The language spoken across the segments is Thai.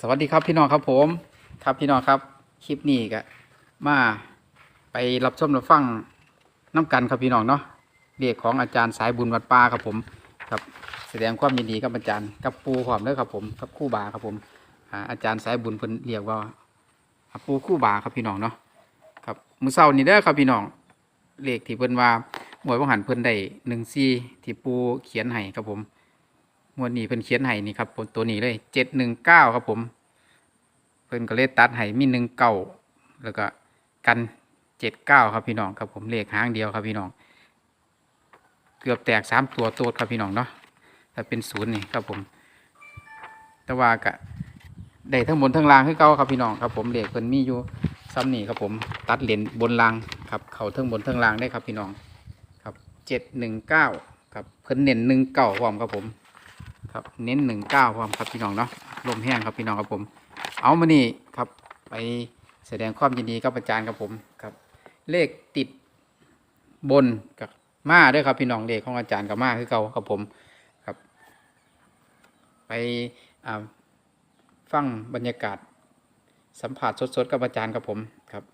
สวัสดีครับพี่น้องครับผมครับพี่น้องครับ คลิปนี้ก็มาไปรับชมรับฟังน้ำกันครับพี่น้องเนาะเรียกของอาจารย์สายบุญวัดป่าครับผมครับแสดงความยินดีกับอาจารย์กับปูพร้อมเด้อครับผมกับคู่บาครับผมอาจารย์สายบุญเพิ่นเรียกว่าปูคู่บาครับพี่น้องเนาะครับมือเช้านี้เด้อครับพี่น้องเลขที่เพิ่นว่าหมวยวังหันเพิ่นได้หนึ่งซีที่ปูเขียนให้ครับผม งวดนี้เพิ่นเขียนให้นี่ครับผมตัวนี้เลยเจ็ดหนึ่งเก้าครับผม เพิ่นก็เลยตัดให้มีหนึ่งเก้าแล้วก็กันเจ็ดเก้าครับพี่น้องครับผมเลขหางเดียวครับพี่น้อง เกือบแตกสามตัวโตดครับพี่น้องเนาะถ้าเป็นศูนย์นี่ครับผม แต่ว่าก็ได้ทั้งบนทั้งล่างคือเก่าครับพี่น้องครับผมเลขเพิ่นมีอยู่ซ้ำนี่ครับผมตัดเหรียญบนล่างครับเข่าทั้งบนทั้งล่างได้ครับพี่น้องครับเจ็ดหนึ่งเก้าครับเพิ่นเน้นหนึ่งเก้าพร้อมครับผม ครับเน้นหนึ่งเก้าพร้อมครับพี่น้องเนาะลมแห้งครับพี่น้องครับผม เอามานี่ครับ ไปแสดงความยินดีกับอาจารย์ครับผมครับ เลขติดบนกับมาด้วยครับพี่น้องเลขของอาจารย์กับมาคือเก่าครับผมครับ ไปฟังบรรยากาศสัมผัสสดๆกับอาจารย์ครับผมครับ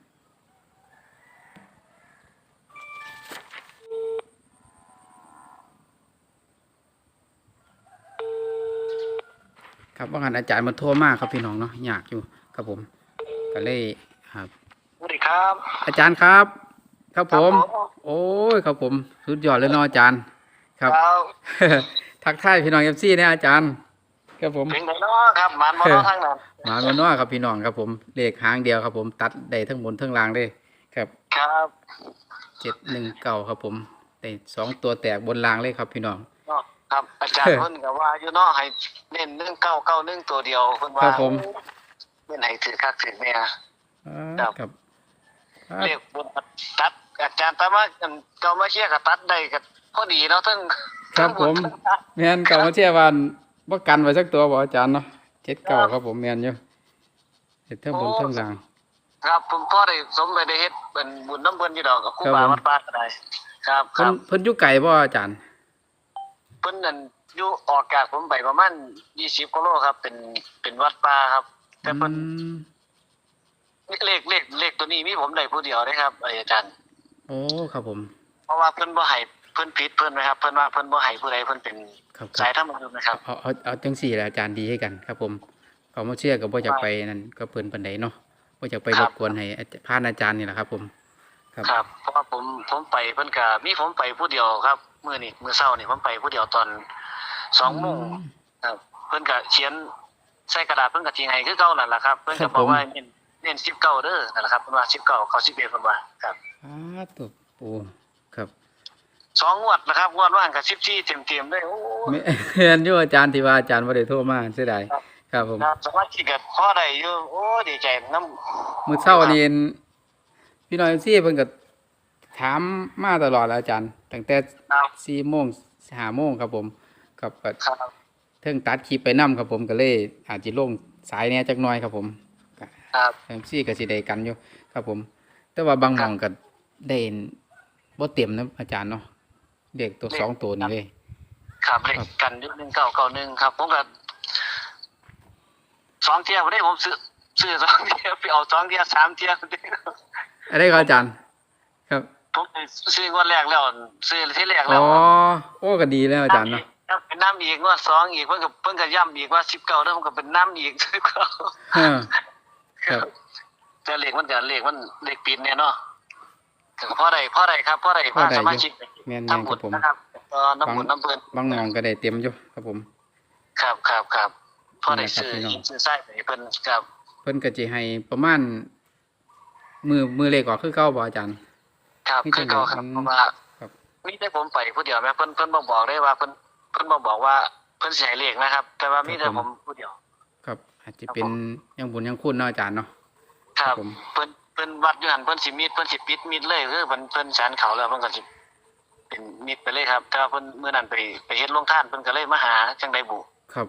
ครับว่างันอาจารย์มาโทรมากครับพี่น้องเนาะอยากอยู่ครับผมก็เลยครับสวัสดีครับ อาจารย์ครับ ครับผมครับโอ้ยครับผมสุดยอดเลยเนาะอาจารย์ ครับครับทักทายพี่น้องเอฟซีเนี่ยอาจารย์ ครับผมถึงไหนเนาะครับมันมาเนาะทางนั้นมาแล้วเนาะครับพี่น้องครับผมเลขหางเดียวครับผมตัดได้ทั้งบนทั้งล่างเลยครับ ครับเจ็ดหนึ่งเก้าครับผมได้สองตัวแตกบนล่างเลยครับพี่น้องเนาะ ครับ อาจารย์เพิ่นก็ว่าอยู่เนาะให้เน้นหนึ่งเก้าเก้าหนึ่งตัวเดียวเพิ่นว่าครับผมเน้นให้ถือคักถือแม่อ่าครับ ครับอ่าเรียกบนตัด อาจารย์ตามว่าอันเก่ามาเชียร์ก็ตัดได้ก็พอดีเนาะทั้งครับผมทั้งหดแมนเก่ามาเชียร์วันว่ากันไว้สักตัวบอกอาจารย์เนาะเจ็ดเก่าครับผมแมนอยู่เห็ดเท่าบนเท่าล่าง ครับผมพ่อได้สมไปได้เฮ็ดเป็นบุญน้ำเพิ่นอยู่ดอกกับครูครับบาผม วัดป่าก็ได้ ครับคเพิ่รันบเพิ่นอยู่ไก่บ่อาจารย์เพิ่นนั่นอยู่ออกจากผมไปประมาณ20กิโลครับ เป็นเป็นวัดป่าครับ แต่เพิ่นอืมเลขเลขเลขตัวนี้มีผมได้ผู้เดียวนะครับอาจารย์ โอ้ครับผม เพราะว่าเพิ่นบ่ให้เพิ่นผิดเพิ่นนะครับ เพิ่นว่าเพิ่นบ่ให้ผู้ใดเพิ่นเป็นครับคสารัยบธรรมยุทธ์นะครับ เอาเอาเอาจังสี่แหละอาจารย์ดีให้กันครับผมเขามาเชื่อกับว่าจะไปนั่นก็เพิ่นปันใดเนาะว่าจะไปครรับ บกวนให้อาจพานอาจารย์นี่แหละครับ ผม ครับ ครับ เพราะว่าผมผมไปเพิ่นก็มีผมไปผู้เดียวครับ มื้อนี้มื้อเช้านี่ผมไปผู้เดียวตอน2โมงครับเพิ่นก็เขียนใส่กระดาษเพิ่นก็ทิ้งให้คือเก่านั่นแหละครับ เพิ่นก็บอกว่าเน้นเน้น19เด้อนั่นแหละครับเพิ่นว่า19เขา11เพิ่นว่าครับอ้าตัวปูครับสองงวดนะครับงวดว่างกับ14เต็มๆเลยโอ้ยแม่เรียนอยู่อาจารย์ที่ว่าอาจารย์บ่ได้โทรมาเสียดายครับครับผมครับสมาชิกก็พอได้อยู่โอ้ดีใจน้ำมื้อเช้านี้พี่น้องซี่เพิ่นก็ ถามมาตลอดแหล้วอาจารย์ ตั้งแต่ครับ4โมง5โมงครับผมครับก็ครับเทิงตัดคลิปไปนํครับผมก็เลยอาจสิลงสายแหน่จักหน่อยครับผมก็ครับเอ็มซีก็สิได้กันอยู่ครับผม แต่ว่าบางหมองก็ได้บ่เต็มนะอาจารย์เนาะเด็กตัวสองตัวนี่เลย ครับเลขกันยุคหนึ่งเก้าเก้าหนึ่งครับ ผมก็สองเที่ยวได้ผมซื้อซื้อสองเที่ยวไปเอาสองเที่ยวสามเที่ยว อะไรครับอาจารย์ ครับ ผมไปซื้องวดแรกแล้วซื้อที่แรกอ๋แล้อวโอ้ก็ดีแล้วอาจารย์เนาะครับเป็นน้ำอีกงวดสองอีกเพิ่นก็เพิ่นก็ย้ำอีกว่าสิบเก้าแล้วมันก็เป็นน้ำอีกสิบเก้าเออครับแต่เลขมันก็เลขมันเลขปิดเนี่ยเนาะก็พ่อใดพ่อใดครับพ่อใดพาสมาชิกแม่นๆทำบุครัญบผมนะครับเอ่อน้ำบุญน้ำเพิ่น บางหมองก็ได้เต็มอยู่ครับผม ครับครับครับพ่อใดนั่นแหละครับซื้อพี่น้องหินซื้อไส้ไปเพิ่นครับเพิ่นก็สิให้ประมาณมือมือเลขออกคือเก่าบ่อาจารย์ ครับมีคือเก่าครับแต่เพราะว่าครับมีแต่ผมไปผู้เดียวแม่เพิ่นเพิ่นบ่บอกได้ว่าเพิ่นเพิ่นบ่บอกว่าเพิ่นสิให้เลขนะครับ แต่ว่ามีแต่ผมผู้เดียว ครับ อาจจะเป็นยังบุญยังคุณเนาะอาจารย์เนาะครับผมเพิ่นเพิ่นวัดอยู่หั่นเพิ่นสิมีดเพิ่นสิปิดมีดเลยคือเพิ่นเพิ่นฉันเขาแล้วเพิ่นก็สิเป็นมีดไปเลยครับ แต่ว่าเพิ่นมื้อนั้นไปไปเฮ็ดโรงทานเพิ่นก็เลยมาหาจังไดบุครับ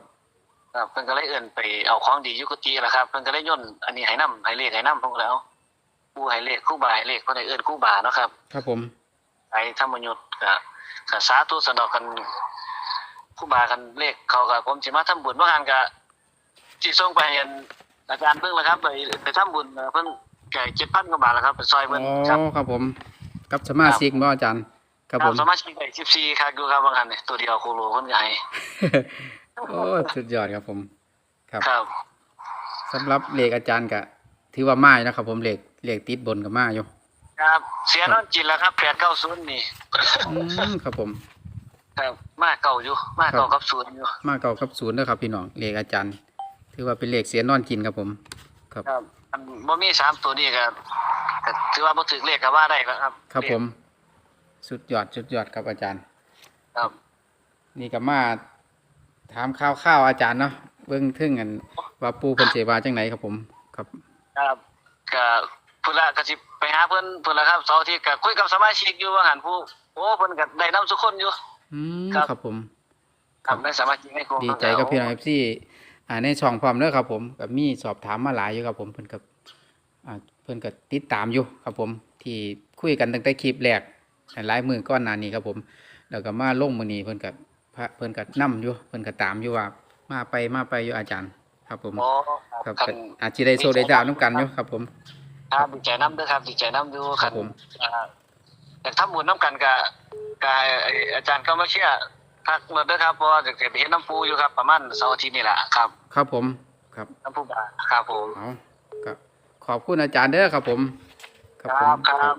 ครับเพิ่นก็เลยเอิ้นไปเอาของดีอยู่กุฏิล่ะครับเพิ่นก็เลยย่นอันนี้ให้นํให้เลขให้นํเพิ่นก็เลยเอา ผู้ให้เลขครูบาให้เลขเพิ่นได้เอิ้นครูบาเนาะครับครับผมไปธรรมยุทธ์ก็ก็สาธุสนอกันครูบากันเลขเขาก็ผมสิมาทำบุญว่าหันก็ที่ส่งไปให้อาจารย์เพิ่งแล้วครับไปไปทำบุญเอ่อเพิ่งแก่เจ็ดพันกว่าบาทแล้วครับไปซอยอ๋เพิ่นอครับครับผมกับสมาชิกบ่อาจารย์ครับผมสามารถชิงได้สิบสี่ครับดูครับบางอันเนี่ยตัวเดียวโคโลเพิ่นก็ให้โอ้สุดยอดครับผม ครับครับสำหรับเลขอาจารย์ก็ ถือว่ามาอยู่นะครับ ผมเลขเลขติดบนกับมาอยู่ครับ เสียนอนจิตแล้วครับแปดเก้าศูนย์นี่อืมครับผม ครับมาเก่าอยู่มาเก่ากับศูนย์อยู่มาเก่ากับศูนย์เด้อครับ พี่น้องเลขอาจารย์ ถือว่าเป็นเลขเสียนอนกินครับผม ครับครับอันบ่มีสามตัวนี้ก็ก็ถือว่าบ่ถึงเลขก็ว่าได้แล้วครับ ครับผม สุดยอดสุดยอดครับอาจารย์ ครับ นี่ก็มาถามข้าวข้าวๆอาจารย์เนาะเบื้องทึ่งกันว่าปูเพิ่นเสวาจังไหนครับผม ครับครับก็พุ่นละก็สิไปหาเพิ่นพุ่นละครับเสาร์อาที่ก็คุยกับสมาชิกอยู่ว่าหันผู้โอ้เพิ่นก็ได้นํทุกคนอยู่ อืมครับ ครับผม ครับได้สมาชิกในกลุ่มดีใจกับพี่น้องเอฟซีอ่าในช่องพร้อมเด้อครับ ผมกับมีสอบถามมาหลายอยู่ครับผมเพิ่นกับอ่าเพิ่นก็ติดตามอยู่ครับผม ที่คุยกันตั้งแต่คลิปแรกหลายมือก้อนหน้านี้ครับผม แล้วก็มาลงมื้อนี้เพิ่นก็พระเพิ่นก็นํอยู่เพิ่นก็ตามอยู่ว่า มาไปมาไปอยู่อาจารย์ ครับผมโอ้ ครับคันก็อาจสิได้โชคได้ดาวนํกันอยู่ครับ ผมครับดีใจนํเด้อครับดีใจนํอยู่ครัคับนผมอ่าอยากทำบุญนํกันก็ก็ให้ไอ้อาจารย์ก็มาเชื่อทักมาเด้อครับเพราะว่าจะไปเฮ็ดน้ำปูอยู่ครับ ประมาณเสาร์อาทิตย์นี่แหละครับ ครับผมครับน้ำปูบาครับผมเอาก็ขอบคุณอาจารย์เด้อครับผม ครับผมครับ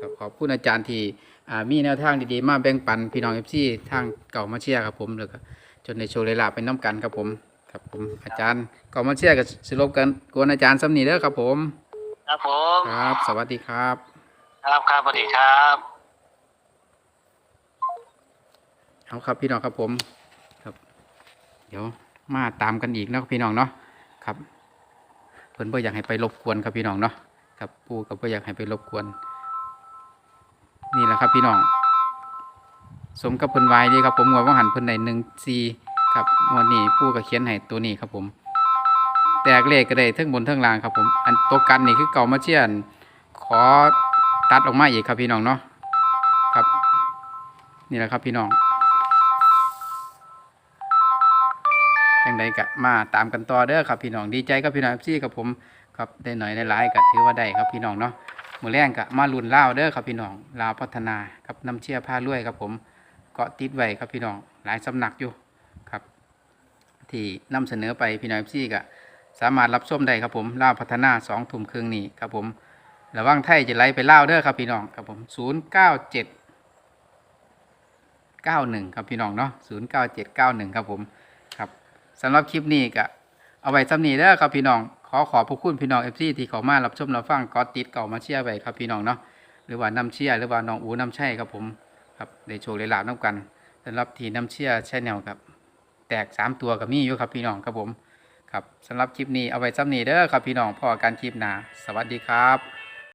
ครับขอบคุณอาจารย์ที่อ่ามีแนวทางดีๆ มาแบ่งปันพี่น้องเอฟซีทางเก่ามาเชียร์ครับผมแล้วก็จนในโชว์เลยลาเป็นน้ำกันครับผม ครับผมอาจารย์เก่ามาเชียร์กับสิลบกันกวนอาจารย์ซ้ำนี่เด้อครับผม ครับผมครับ สวัสดีครับ ครับครับสวัสดีครับเอาครับพี่น้องครับผมครับ เดี๋ยวมาตามกันอีกเนาะพี่น้องเนาะครับเพิ่นบ่อยากให้ไปรบกวนครับพี่น้องเนาะครับปู่ก็บ่อยากให้ไปรบกวน นี่แหละครับพี่น้องสมกับเพิ่นไว้ดีครับผมงวดว่าหันเพิ่นได้หนึ่งซี ครับงวดนี้ปู่ก็เขียนให้ตัวนี้ครับผม แตกเลขก็ได้ทั้งบนทั้งล่างครับผม อันตัวกันนี่คือเก่ามาเชียน ขอตัดออกมาอีกครับพี่น้องเนาะครับ นี่แหละครับพี่น้องจังใดก็มาตามกันต่อเด้อครับพี่น้องดีใจกับพี่น้องซี่กับผมครับได้หน่อยได้หลายก็ถือว่าได้ครับพี่น้องเนาะมือแรงก็มาลุ่นเล่าเด้อครับพี่น้องลาวพัฒนาครับน้ำเชี่ยผ้ารวยครับผมเกาะติดไว้ครับพี่น้องหลายสำนักอยู่ ที่นำเสนอไปพี่น้องซี่ก็สามารถรับชมได้ครับผมล่าพัฒนาสองทุ่มครึ่งนี้ครับผมระวังไทยจะไหลไปเล่าเด้อครับพี่น้องครับผมศูนย์เก้าเจ็ดเก้าหนึ่งครับพี่น้องเนาะศูนย์เก้าเจ็ดเก้าหนึ่งครับผมครับสำหรับคลิปนี้ก็เอาไว้สำนีเด้อครับพี่น้องขอขอบพระคุณพี่น้องเอฟซีที่เขามารับชมรับฟังกอติดเก่ามาเชียร์ไว้ครับพี่น้องเนาะหรือว่าน้ำเชียร์หรือว่าน้องอูน้ำใช่ครับผมครับได้โชว์ได้ลาบน้ำกันสำหรับทีน้ำเชียร์ชแนลครับ แตกสามตัวกับมีอยู่ครับพี่น้องครับผมครับสำหรับคลิปนี้เอาไว้สำนีเด้อครับพี่น้องพอการคลิปหนาสวัสดีครับ